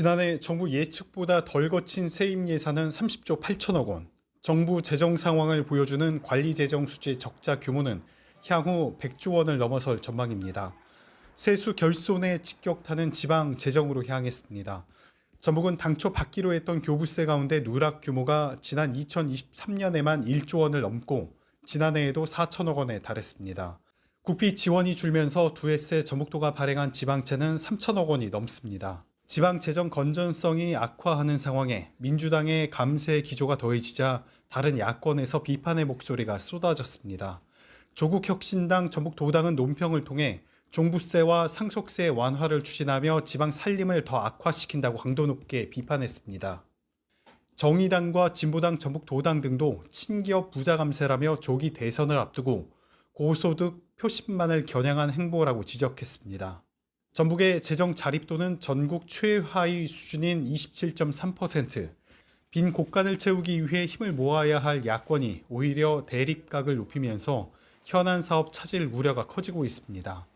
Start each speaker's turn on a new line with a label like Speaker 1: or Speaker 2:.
Speaker 1: 지난해 정부 예측보다 덜 거친 세입 예산은 30조 8천억 원. 정부 재정 상황을 보여주는 관리 재정 수지 적자 규모는 향후 100조 원을 넘어설 전망입니다. 세수 결손에 직격타는 지방 재정으로 향했습니다. 전북은 당초 받기로 했던 교부세 가운데 누락 규모가 지난 2023년에만 1조 원을 넘고 지난해에도 4천억 원에 달했습니다. 국비 지원이 줄면서 두해세 전북도가 발행한 지방채는 3천억 원이 넘습니다. 지방 재정 건전성이 악화하는 상황에 민주당의 감세 기조가 더해지자 다른 야권에서 비판의 목소리가 쏟아졌습니다. 조국 혁신당 전북도당은 논평을 통해 종부세와 상속세 완화를 추진하며 지방 살림을 더 악화시킨다고 강도 높게 비판했습니다. 정의당과 진보당 전북도당 등도 친기업 부자 감세라며 조기 대선을 앞두고 고소득 표심만을 겨냥한 행보라고 지적했습니다. 전북의 재정 자립도는 전국 최하위 수준인 27.3%. 빈 곳간을 채우기 위해 힘을 모아야 할 야권이 오히려 대립각을 높이면서 현안 사업 차질 우려가 커지고 있습니다.